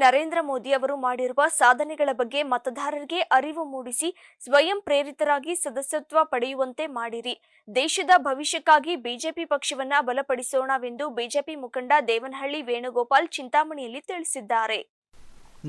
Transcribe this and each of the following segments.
ನರೇಂದ್ರ ಮೋದಿ ಅವರು ಮಾಡಿರುವ ಸಾಧನೆಗಳ ಬಗ್ಗೆ ಮತದಾರರಿಗೆ ಅರಿವು ಮೂಡಿಸಿ ಸ್ವಯಂ ಪ್ರೇರಿತರಾಗಿ ಸದಸ್ಯತ್ವ ಪಡೆಯುವಂತೆ ಮಾಡಿರಿ. ದೇಶದ ಭವಿಷ್ಯಕ್ಕಾಗಿ ಬಿಜೆಪಿ ಪಕ್ಷವನ್ನ ಬಲಪಡಿಸೋಣವೆಂದು ಬಿಜೆಪಿ ಮುಖಂಡ ದೇವನಹಳ್ಳಿ ವೇಣುಗೋಪಾಲ್ ಚಿಂತಾಮಣಿಯಲ್ಲಿ ತಿಳಿಸಿದ್ದಾರೆ.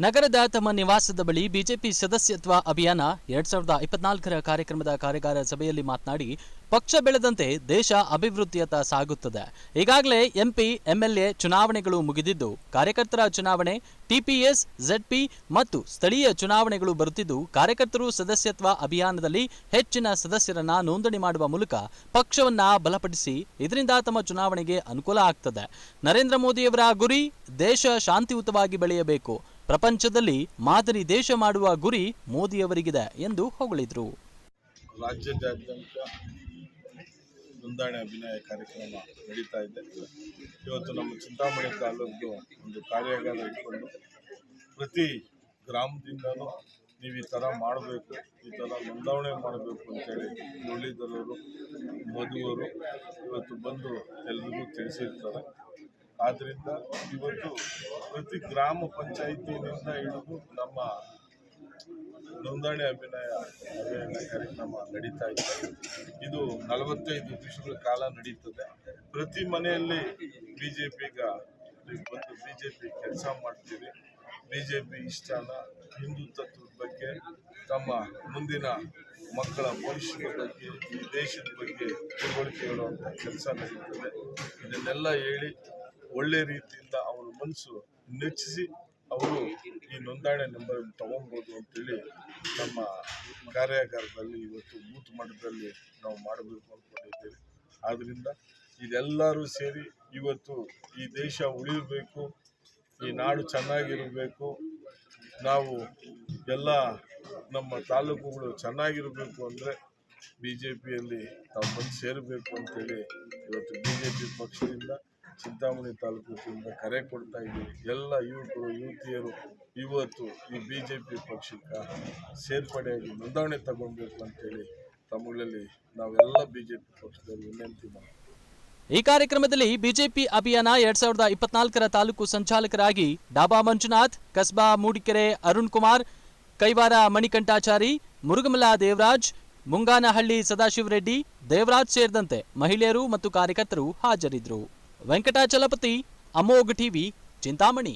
ನಗರದ ತಮ್ಮ ನಿವಾಸದ ಬಳಿ ಬಿಜೆಪಿ ಸದಸ್ಯತ್ವ ಅಭಿಯಾನ ಎರಡ್ ಸಾವಿರದ ಇಪ್ಪತ್ನಾಲ್ಕರ ಕಾರ್ಯಕ್ರಮದ ಕಾರ್ಯಕಾರ ಸಭೆಯಲ್ಲಿ ಮಾತನಾಡಿ, ಪಕ್ಷ ಬೆಳೆದಂತೆ ದೇಶ ಅಭಿವೃದ್ಧಿಯತ್ತ ಸಾಗುತ್ತದೆ. ಈಗಾಗಲೇ ಎಂಪಿ, ಎಂಎಲ್ಎ ಚುನಾವಣೆಗಳು ಮುಗಿದಿದ್ದು, ಕಾರ್ಯಕರ್ತರ ಚುನಾವಣೆ, ಟಿಪಿಎಸ್ ಜೆಡ್ಪಿ ಮತ್ತು ಸ್ಥಳೀಯ ಚುನಾವಣೆಗಳು ಬರುತ್ತಿದ್ದು, ಕಾರ್ಯಕರ್ತರು ಸದಸ್ಯತ್ವ ಅಭಿಯಾನದಲ್ಲಿ ಹೆಚ್ಚಿನ ಸದಸ್ಯರನ್ನ ನೋಂದಣಿ ಮಾಡುವ ಮೂಲಕ ಪಕ್ಷವನ್ನ ಬಲಪಡಿಸಿ, ಇದರಿಂದ ತಮ್ಮ ಚುನಾವಣೆಗೆ ಅನುಕೂಲ ಆಗ್ತದೆ. ನರೇಂದ್ರ ಮೋದಿಯವರ ಗುರಿ, ದೇಶ ಶಾಂತಿಯುತವಾಗಿ ಬೆಳೆಯಬೇಕು. ಪ್ರಪಂಚದಲ್ಲಿ ಮಾದರಿ ದೇಶ ಮಾಡುವ ಗುರಿ ಮೋದಿಯವರಿಗಿದೆ ಎಂದು ಹೊಗಳಿದ್ರು. ರಾಜ್ಯದಾದ್ಯಂತ ನೋಂದಣಿ ಅಭಿನಯ ಕಾರ್ಯಕ್ರಮ ನಡೀತಾ ಇದೆ. ಇವತ್ತು ನಮ್ಮ ಚಿಂತಾಮಣಿ ತಾಲೂಕು ಒಂದು ಕಾರ್ಯಾಗಾರ ಇಟ್ಕೊಂಡು ಪ್ರತಿ ಗ್ರಾಮದಿಂದಲೂ ನೀವು ಈ ಥರ ಮಾಡಬೇಕು, ಈ ಥರ ನೋಂದಾವಣೆ ಮಾಡಬೇಕು ಅಂತೇಳಿ ಮುರಳೀಧರವರು ಮಧುವರು ಇವತ್ತು ಬಂದು ಎಲ್ರಿಗೂ ತಿಳಿಸಿರ್ತಾರೆ. ಆದ್ದರಿಂದ ಇವತ್ತು ಪ್ರತಿ ಗ್ರಾಮ ಪಂಚಾಯಿತಿನಿಂದ ಹಿಡಿದು ನಮ್ಮ ನೋಂದಣಿ ಅಭಿನಯ ಅಭಿನಯ ಕಾರ್ಯಕ್ರಮ ನಡೀತಾ ಇದೆ. ಇದು ನಲವತ್ತೈದು ದಿವಸಗಳ ಕಾಲ ನಡೀತದೆ. ಪ್ರತಿ ಮನೆಯಲ್ಲಿ ಬಿ ಜೆ ಪಿಗ ಬಂದು ಬಿ ಜೆ ಪಿ ಕೆಲಸ ಮಾಡ್ತೀವಿ. ಬಿ ಜೆ ಪಿ ಇಷ್ಟಾನ ಹಿಂದುತ್ವದ ಬಗ್ಗೆ, ತಮ್ಮ ಮುಂದಿನ ಮಕ್ಕಳ ಭವಿಷ್ಯದ ಬಗ್ಗೆ, ದೇಶದ ಬಗ್ಗೆ ತಿಳುವಳಿಕೆ ಇರುವಂಥ ಕೆಲಸ ನಡೀತದೆ. ಇದನ್ನೆಲ್ಲ ಹೇಳಿ ಒಳ್ಳೆ ರೀತಿಯಿಂದ ಅವರ ಮನಸ್ಸು ನೆಚ್ಚಿಸಿ ಅವರು ಈ ನೋಂದಣಿ ನಂಬರ್ ತಗೊಬೋದು ಅಂತೇಳಿ ನಮ್ಮ ಕಾರ್ಯಾಗಾರದಲ್ಲಿ ಇವತ್ತು ಬೂತ್ ಮಟ್ಟದಲ್ಲಿ ನಾವು ಮಾಡಬೇಕು ಅಂದ್ಕೊಂಡಿದ್ದೇವೆ. ಆದ್ದರಿಂದ ಇದೆಲ್ಲರೂ ಸೇರಿ ಇವತ್ತು ಈ ದೇಶ ಉಳಿಯಬೇಕು, ಈ ನಾಡು ಚೆನ್ನಾಗಿರಬೇಕು, ನಾವು ಎಲ್ಲ ನಮ್ಮ ತಾಲೂಕುಗಳು ಚೆನ್ನಾಗಿರಬೇಕು ಅಂದರೆ ಬಿ ಜೆ ಪಿಯಲ್ಲಿ ನಾವು ಬಂದು ಸೇರಬೇಕು ಅಂತೇಳಿ ಇವತ್ತು ಬಿ ಜೆ ಪಿ ಪಕ್ಷದಿಂದ ಚಿಂತಾಮಣಿ ತಾಲೂಕಿನಿಂದ ಕರೆ ಕೊಡ್ತಾ ಇದ್ದೀವಿ. ಎಲ್ಲ ಯುವಕರು, ಯುವತಿಯರು ಇವತ್ತು ಈ ಬಿ ಜೆ ಪಿ ಪಕ್ಷಕ್ಕೆ ಸೇರ್ಪಡೆಯಾಗಿ ನೋಂದಣಿ ತಗೊಳ್ಬೇಕು ಅಂತೇಳಿ ತಮ್ಮಗಳಲ್ಲಿ ನಾವೆಲ್ಲ ಬಿ ಜೆ ಪಿ ಪಕ್ಷದಲ್ಲಿ ವಿನಂತಿ ಮಾಡ್ತೀವಿ. ಈ ಕಾರ್ಯಕ್ರಮದಲ್ಲಿ ಬಿಜೆಪಿ ಅಭಿಯಾನ ಎರಡ್ ಸಾವಿರದ ಇಪ್ಪತ್ನಾಲ್ಕರ ತಾಲೂಕು ಸಂಚಾಲಕರಾಗಿ ಡಾಬಾ ಮಂಜುನಾಥ್, ಕಸ್ಬಾ ಮೂಡಿಕೆರೆ ಅರುಣ್ ಕುಮಾರ್, ಕೈವಾರ ಮಣಿಕಂಠಾಚಾರಿ ಮುರುಗಮಲಾ ದೇವರಾಜ್, ಮುಂಗಾನಹಳ್ಳಿ ಸದಾಶಿವರೆಡ್ಡಿ, ದೇವರಾಜ್ ಸೇರಿದಂತೆ ಮಹಿಳೆಯರು ಮತ್ತು ಕಾರ್ಯಕರ್ತರು ಹಾಜರಿದ್ದರು. వెంకటాచలపతి అమోఘ టీవీ చింతామణి